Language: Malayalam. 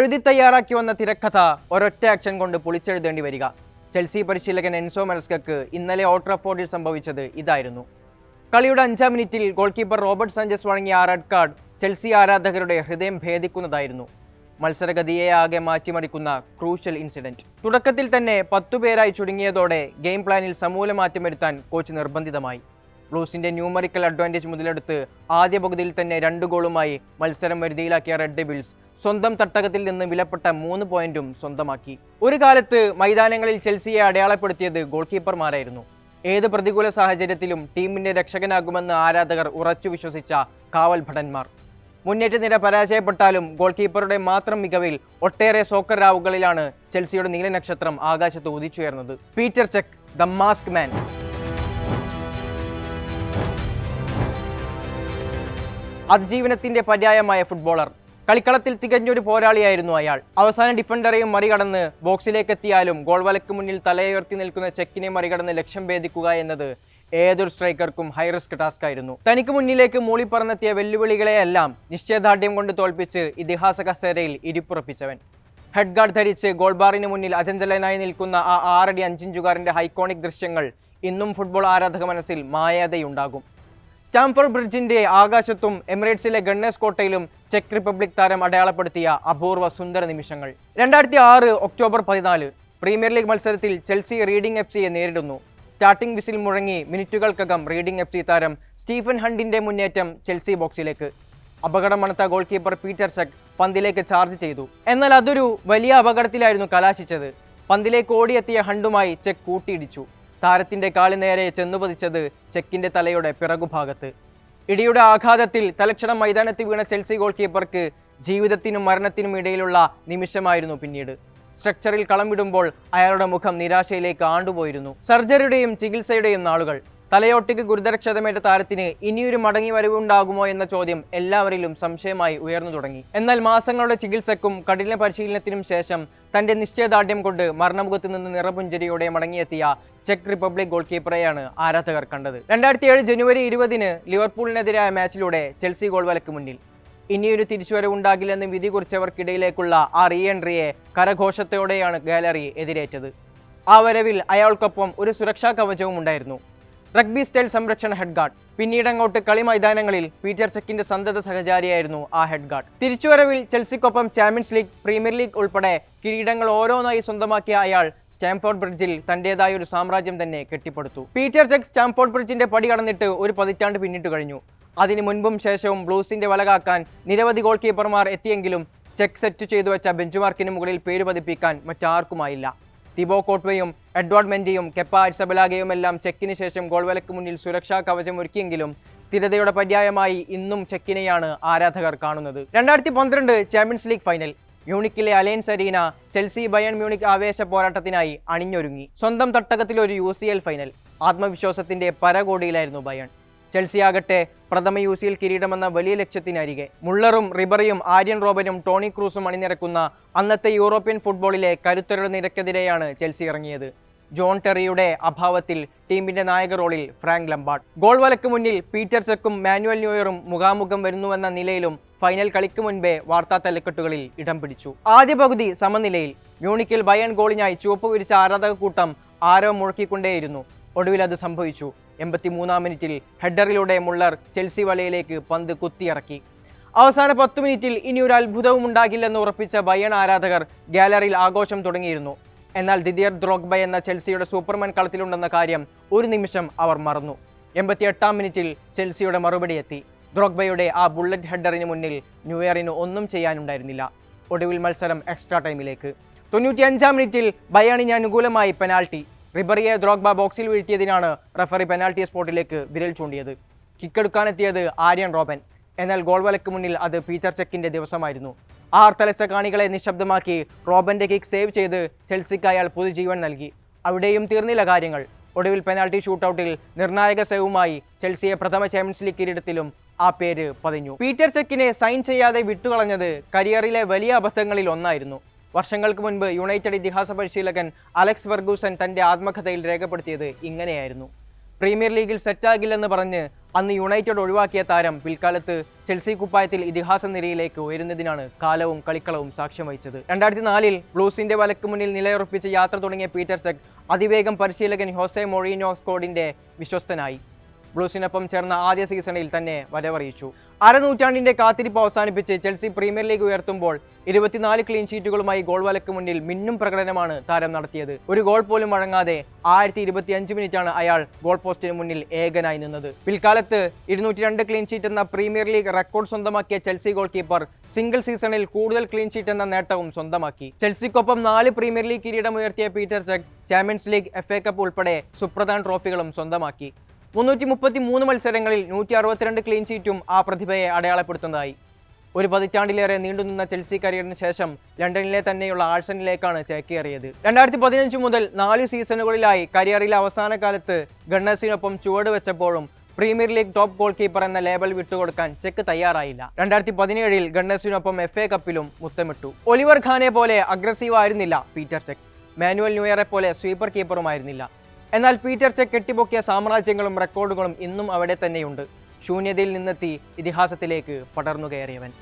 എഴുതി തയ്യാറാക്കി വന്ന തിരക്കഥ ഒരൊറ്റ ആക്ഷൻ കൊണ്ട് പൊളിച്ചെഴുതേണ്ടി വരിക. ചെൽസി പരിശീലകൻ എൻസോ മെൽസ്കക്ക് ഇന്നലെ ഓൾട്രഫോർഡിൽ സംഭവിച്ചത് ഇതായിരുന്നു. കളിയുടെ അഞ്ചാം മിനിറ്റിൽ ഗോൾ കീപ്പർ റോബർട്ട് സാഞ്ചസ് വഴങ്ങിയ ആ റെഡ് കാർഡ് ചെൽസി ആരാധകരുടെ ഹൃദയം ഭേദിക്കുന്നതായിരുന്നു. മത്സരഗതിയെ ആകെ മാറ്റിമറിക്കുന്ന ക്രൂഷ്യൽ ഇൻസിഡന്റ് തുടക്കത്തിൽ തന്നെ പത്തുപേരായി ചുരുങ്ങിയതോടെ ഗെയിം പ്ലാനിൽ സമൂല മാറ്റം വരുത്താൻ കോച്ച് നിർബന്ധിതമായി. ബ്ലൂസിന്റെ ന്യൂമറിക്കൽ അഡ്വാന്റേജ് മുതലെടുത്ത് ആദ്യ പകുതിയിൽ തന്നെ രണ്ട് ഗോളുമായി മത്സരം വരുതിയിലാക്കിയ റെഡ് ഡെബിൾസ് സ്വന്തം തട്ടകത്തിൽ നിന്ന് വിലപ്പെട്ട മൂന്ന് പോയിന്റും സ്വന്തമാക്കി. ഒരു കാലത്ത് മൈതാനങ്ങളിൽ ചെൽസിയെ അടയാളപ്പെടുത്തിയത് ഗോൾ കീപ്പർമാരായിരുന്നു ഏത് പ്രതികൂല സാഹചര്യത്തിലും ടീമിന്റെ രക്ഷകനാകുമെന്ന് ആരാധകർ ഉറച്ചു വിശ്വസിച്ച കാവൽ ഭടന്മാർ. മുന്നേറ്റ നിര പരാജയപ്പെട്ടാലും ഗോൾ കീപ്പറുടെ മാത്രം മികവിൽ ഒട്ടേറെ സോക്കർ രാവുകളിലാണ് ചെൽസിയുടെ നീലനക്ഷത്രം ആകാശത്ത് ഉദിച്ചുയർന്നത്. Peter Cech the mask man. അതിജീവനത്തിന്റെ പര്യായമായ ഫുട്ബോളർ കളിക്കളത്തിൽ തികഞ്ഞൊരു പോരാളിയായിരുന്നു അയാൾ. അവസാന ഡിഫൻഡറെയും മറികടന്ന് ബോക്സിലേക്ക് എത്തിയാലും ഗോൾ വലക്ക് മുന്നിൽ തലയുയർത്തി നിൽക്കുന്ന ചെക്കിനെ മറികടന്ന് ലക്ഷ്യം ഭേദിക്കുക എന്നത് ഏതൊരു സ്ട്രൈക്കർക്കും ഹൈ റിസ്ക് ടാസ്ക് ആയിരുന്നു. തനിക്ക് മുന്നിലേക്ക് മൂളിപ്പറന്നെത്തിയ വെല്ലുവിളികളെയെല്ലാം നിശ്ചയദാർഢ്യം കൊണ്ട് തോൽപ്പിച്ച് ഇതിഹാസ കസേരയിൽ ഇരിപ്പുറപ്പിച്ചവൻ. ഹെഡ് ഗാർഡ് ധരിച്ച് ഗോൾ ബാറിന് മുന്നിൽ അചഞ്ചലനായി നിൽക്കുന്ന ആ ആറടി അഞ്ചിഞ്ചുകാരന്റെ ഹൈക്കോണിക് ദൃശ്യങ്ങൾ ഇന്നും ഫുട്ബോൾ ആരാധക മനസ്സിൽ മായാതെയുണ്ടാകും. സ്റ്റാംഫോർഡ് ബ്രിഡ്ജിന്റെ ആകാശത്തും എമിറേറ്റ്സിലെ ഗണ്ണേഴ്സ് കോട്ടയിലും ചെക്ക് റിപ്പബ്ലിക് താരം അടയാളപ്പെടുത്തിയ അപൂർവ സുന്ദര നിമിഷങ്ങൾ. രണ്ടായിരത്തി ആറ് ഒക്ടോബർ പതിനാല് പ്രീമിയർ ലീഗ് മത്സരത്തിൽ ചെൽസി റീഡിംഗ് എഫ് സിയെ നേരിടുന്നു. സ്റ്റാർട്ടിംഗ് വിസിൽ മുഴങ്ങി മിനിറ്റുകൾക്കകം റീഡിംഗ് എഫ് സി താരം സ്റ്റീഫൻ ഹണ്ടിന്റെ മുന്നേറ്റം ചെൽസി ബോക്സിലേക്ക്. അപകടം മണത്ത ഗോൾ കീപ്പർ പീറ്റർ സെക് പന്തിലേക്ക് ചാർജ് ചെയ്തു. എന്നാൽ അതൊരു വലിയ അപകടത്തിലായിരുന്നു കലാശിച്ചത്. പന്തിലേക്ക് ഓടിയെത്തിയ ഹണ്ടുമായി ചെക്ക് കൂട്ടിയിടിച്ചു. താരത്തിന്റെ കാളി നേരെ ചെന്നുപതിച്ചത് ചെക്കിന്റെ തലയുടെ പിറകുഭാഗത്ത്. ഇടിയുടെ ആഘാതത്തിൽ തലക്ഷണം മൈതാനത്ത് വീണ ചെൽസി ഗോൾ കീപ്പർക്ക് ജീവിതത്തിനും മരണത്തിനും ഇടയിലുള്ള നിമിഷമായിരുന്നു പിന്നീട്. സ്ട്രക്ചറിൽ കളം വിടുമ്പോൾ അയാളുടെ മുഖം നിരാശയിലേക്ക് ആണ്ടുപോയിരുന്നു. സർജറിയുടെയും ചികിത്സയുടെയും നാളുകൾ. തലയോട്ടിക്ക് ഗുരുതര ക്ഷതമേറ്റ താരത്തിന് ഇനിയൊരു മടങ്ങി വരവുണ്ടാകുമോ എന്ന ചോദ്യം എല്ലാവരിലും സംശയമായി ഉയർന്നു തുടങ്ങി. എന്നാൽ മാസങ്ങളുടെ ചികിത്സക്കും കഠിന പരിശീലനത്തിനും ശേഷം തന്റെ നിശ്ചയദാർഢ്യം കൊണ്ട് മരണമുഖത്ത് നിന്ന് നിറപുഞ്ചരിയോടെ മടങ്ങിയെത്തിയ ചെക്ക് റിപ്പബ്ലിക് ഗോൾ കീപ്പറെയാണ് ആരാധകർ കണ്ടത്. രണ്ടായിരത്തി ഏഴ് ജനുവരി ഇരുപതിന് ലിവർപൂളിനെതിരായ മാച്ചിലൂടെ ചെൽസി ഗോൾ വലക്ക് മുന്നിൽ. ഇനിയൊരു തിരിച്ചുവരവുണ്ടാകില്ലെന്ന് വിധി കുറിച്ചവർക്കിടയിലേക്കുള്ള ആ റീ എൻട്രിയെ കരഘോഷത്തോടെയാണ് ഗാലറി എതിരേറ്റത്. ആ വരവിൽ അയാൾക്കൊപ്പം ഒരു സുരക്ഷാ കവചവും ഉണ്ടായിരുന്നു. റഗ്ബി സ്റ്റൈൽ സംരക്ഷണ ഹെഡ് ഗാർഡ് പിന്നീട് അങ്ങോട്ട് കളി മൈതാനങ്ങളിൽ പീറ്റർ ചെക്കിന്റെ സന്തത സഹചാരിയായിരുന്നു ആ ഹെഡ് ഗാർഡ് തിരിച്ചുവരവിൽ ചെൽസിക്കൊപ്പം ചാമ്പ്യൻസ് ലീഗ് പ്രീമിയർ ലീഗ് ഉൾപ്പെടെ കിരീടങ്ങൾ ഓരോന്നായി സ്വന്തമാക്കിയ അയാൾ സ്റ്റാംഫോർഡ് ബ്രിഡ്ജിൽ തന്റേതായ ഒരു സാമ്രാജ്യം തന്നെ കെട്ടിപ്പടുത്തു. പീറ്റർ ചെക്ക് സ്റ്റാംഫോർഡ് ബ്രിഡ്ജിന്റെ പടി കടന്നിട്ട് ഒരു പതിറ്റാണ്ട് പിന്നിട്ട് കഴിഞ്ഞു. അതിനു മുൻപും ശേഷവും ബ്ലൂസിന്റെ വലകാക്കാൻ നിരവധി ഗോൾ കീപ്പർമാർ എത്തിയെങ്കിലും ചെക്ക് സെറ്റ് ചെയ്തു വെച്ച ബെഞ്ച് മാർക്കിന് മുകളിൽ പേര് പതിപ്പിക്കാൻ മറ്റാർക്കുമായില്ല. തിബോ കോട്വയും എഡ്വാർഡ് മെൻഡിയും കെപ്പ എല്ലാം ചെക്കിന് ശേഷം ഗോൾവലക്ക് മുന്നിൽ സുരക്ഷാ കവചം ഒരുക്കിയെങ്കിലും സ്ഥിരതയുടെ പര്യായമായി ഇന്നും ചെക്കിനെയാണ് ആരാധകർ കാണുന്നത്. രണ്ടായിരത്തി പന്ത്രണ്ട് champions league final. മ്യൂണിക്കിലെ Allianz Arena Chelsea Bayern Munich ആവേശ പോരാട്ടത്തിനായി അണിഞ്ഞൊരുങ്ങി. സ്വന്തം തട്ടകത്തിലൊരു യു സി എൽ ഫൈനൽ. ആത്മവിശ്വാസത്തിന്റെ പരകോടിയിലായിരുന്നു ബയൺ. ചെൽസി ആകട്ടെ പ്രഥമ യു സി എൽ കിരീടമെന്ന വലിയ ലക്ഷ്യത്തിനരികെ. മുള്ളറും റിബറിയും ആര്യൻ റോബനും ടോണി ക്രൂസും അണിനിരക്കുന്ന അന്നത്തെ യൂറോപ്യൻ ഫുട്ബോളിലെ കരുത്തരുടെ നിരക്കെതിരെയാണ് ചെൽസി ഇറങ്ങിയത്. ജോൺ ടെറിയുടെ അഭാവത്തിൽ ടീമിന്റെ നായക റോളിൽ ഫ്രാങ്ക് ലംബാർഡ്. ഗോൾ വലക്ക് മുന്നിൽ പീറ്റർ ചെക്കും മാനുവൽ ന്യൂയറും മുഖാമുഖം വരുന്നുവെന്ന നിലയിലും ഫൈനൽ കളിക്ക് മുൻപേ വാർത്താ തലക്കെട്ടുകളിൽ ഇടം പിടിച്ചു. ആദ്യ പകുതി സമനിലയിൽ മ്യൂണിക്കിൽ ബയൺ ഗോളിനായി ചുവപ്പ് വിരിച്ച ആരാധക കൂട്ടം ആരോ മുഴക്കിക്കൊണ്ടേയിരുന്നു. ഒടുവിൽ അത് സംഭവിച്ചു. എൺപത്തിമൂന്നാം മിനിറ്റിൽ ഹെഡറിലൂടെ മുള്ളർ ചെൽസി വലയിലേക്ക് പന്ത് കുത്തിയിറക്കി. അവസാന പത്ത് മിനിറ്റിൽ ഇനി ഒരു അത്ഭുതവും ഉണ്ടാകില്ലെന്ന് ഉറപ്പിച്ച ബയൺ ആരാധകർ ഗാലറിയിൽ ആഘോഷം തുടങ്ങിയിരുന്നു. എന്നാൽ ദിദിയർ ദ്രോഗ്ബ എന്ന ചെൽസിയുടെ സൂപ്പർമാൻ കളത്തിലുണ്ടെന്ന കാര്യം ഒരു നിമിഷം അവർ മറന്നു. എൺപത്തിയെട്ടാം മിനിറ്റിൽ ചെൽസിയുടെ മറുപടി എത്തി. ദ്രോഗ്ബയുടെ ആ ബുള്ളറ്റ് ഹെഡറിന് മുന്നിൽ ന്യൂയറിന് ഒന്നും ചെയ്യാനുണ്ടായിരുന്നില്ല. ഒടുവിൽ മത്സരം എക്സ്ട്രാ ടൈമിലേക്ക്. തൊണ്ണൂറ്റിയഞ്ചാം മിനിറ്റിൽ ബയാണിന് അനുകൂലമായി പെനാൽറ്റി. റിബറിയെ ദ്രോഗ്ബ ബോക്സിൽ വീഴ്ത്തിയതിനാണ് റഫറി പെനാൽറ്റി സ്പോട്ടിലേക്ക് വിരൽ ചൂണ്ടിയത്. കിക്കെടുക്കാനെത്തിയത് ആര്യൻ റോബൻ. എന്നാൽ ഗോൾ വലക്ക് മുന്നിൽ അത് പീറ്റർ ചെക്കിന്റെ ദിവസമായിരുന്നു. ആർ തലച്ച കാണികളെ നിശബ്ദമാക്കി റോബന്റെ കിക്ക് സേവ് ചെയ്ത് ചെൽസിക്ക് അയാൾ പുതുജീവൻ നൽകി. അവിടെയും തീർന്നില്ല കാര്യങ്ങൾ. ഒടുവിൽ പെനാൾട്ടി ഷൂട്ടൌട്ടിൽ നിർണായക സേവുമായി ചെൽസിയെ പ്രഥമ ചാമ്പ്യൻസ് ലീഗ് കിരീടത്തിലും ആ പേര് പതിഞ്ഞു. പീറ്റർ ചെക്കിനെ സൈൻ ചെയ്യാതെ വിട്ടുകളഞ്ഞത് കരിയറിലെ വലിയ അബദ്ധങ്ങളിൽ ഒന്നായിരുന്നു. വർഷങ്ങൾക്ക് മുൻപ് യുണൈറ്റഡ് ഇതിഹാസ പരിശീലകൻ അലക്സ് വെർഗൂസൻ തന്റെ ആത്മകഥയിൽ രേഖപ്പെടുത്തിയത് ഇങ്ങനെയായിരുന്നു. പ്രീമിയർ ലീഗിൽ സെറ്റാകില്ലെന്ന് പറഞ്ഞ് അന്ന് യുണൈറ്റഡ് ഒഴിവാക്കിയ താരം പിൽക്കാലത്ത് ചെൽസി കുപ്പായത്തിൽ ഇതിഹാസ നിരയിലേക്ക് ഉയരുന്നതിനാണ് കാലവും കളിക്കളവും സാക്ഷ്യം വഹിച്ചത്. രണ്ടായിരത്തി നാലിൽ ബ്ലൂസിന്റെ വലക്ക് മുന്നിൽ നിലയുറപ്പിച്ച് യാത്ര തുടങ്ങിയ പീറ്റർ സെക് അതിവേഗം പരിശീലകൻ ഹോസെ മൊറീനോ സ്കോഡിന്റെ വിശ്വസ്തനായി. ബ്ലൂസിനൊപ്പം ചേർന്ന ആദ്യ സീസണിൽ തന്നെ വരവറിയിച്ചു. അരനൂറ്റാണ്ടിന്റെ കാത്തിരിപ്പ് അവസാനിപ്പിച്ച് ചെൽസി പ്രീമിയർ ലീഗ് ഉയർത്തുമ്പോൾ ഇരുപത്തിനാല് ക്ലീൻ ഷീറ്റുകളുമായി ഗോൾ വലക്ക് മുന്നിൽ മിന്നും പ്രകടനമാണ് താരം നടത്തിയത്. ഒരു ഗോൾ പോലും വഴങ്ങാതെ ആയിരത്തി ഇരുപത്തി അഞ്ച് മിനിറ്റാണ് അയാൾ ഗോൾ പോസ്റ്റിന് മുന്നിൽ ഏകനായി നിന്നത്. പിൽക്കാലത്ത് ഇരുന്നൂറ്റി രണ്ട് ക്ലീൻ ഷീറ്റ് എന്ന പ്രീമിയർ ലീഗ് റെക്കോർഡ് സ്വന്തമാക്കിയ ചെൽസി ഗോൾ കീപ്പർ സിംഗിൾ സീസണിൽ കൂടുതൽ ക്ലീൻ ഷീറ്റ് എന്ന നേട്ടവും സ്വന്തമാക്കി. ചെൽസിക്കൊപ്പം നാല് പ്രീമിയർ ലീഗ് കിരീടം ഉയർത്തിയ Peter Cech Champions League F A cup ഉൾപ്പെടെ സുപ്രധാന ട്രോഫികളും സ്വന്തമാക്കി. മുന്നൂറ്റി മുപ്പത്തി മൂന്ന് മത്സരങ്ങളിൽ നൂറ്റി അറുപത്തിരണ്ട് ക്ലീൻ ഷീറ്റും ആ പ്രതിഭയെ അടയാളപ്പെടുത്തുന്നതായി. ഒരു പതിറ്റാണ്ടിലേറെ നീണ്ടുനിന്ന ചെൽസി കരിയറിന് ശേഷം ലണ്ടനിലെ തന്നെയുള്ള ആഴ്സണിലേക്കാണ് ചേക്കേറിയത്. രണ്ടായിരത്തി പതിനഞ്ച് മുതൽ നാല് സീസണുകളിലായി കരിയറിലെ അവസാന കാലത്ത് ഗണ്ണേഴ്സിനൊപ്പം ചുവട് വെച്ചപ്പോഴും premier league top goal keeper എന്ന ലേബൽ വിട്ടുകൊടുക്കാൻ ചെക്ക് തയ്യാറായില്ല. രണ്ടായിരത്തി പതിനേഴിൽ ഗണ്ണേഴ്സിനൊപ്പം എഫ് എ കപ്പിലും മുത്തമിട്ടു. ഒലിവർ ഖാനെ പോലെ അഗ്രസീവ് ആയിരുന്നില്ല പീറ്റർ ചെക്ക്. മാനുവൽ ന്യൂയറെ പോലെ സ്വീപ്പർ കീപ്പറുമായിരുന്നില്ല. എന്നാൽ പീറ്റർ ചെക്ക് കെട്ടിപ്പൊക്കിയ സാമ്രാജ്യങ്ങളും റെക്കോർഡുകളും ഇന്നും അവിടെ തന്നെയുണ്ട്. ശൂന്യതയിൽ നിന്നെത്തി ഇതിഹാസത്തിലേക്ക് പടർന്നു കയറിയവൻ.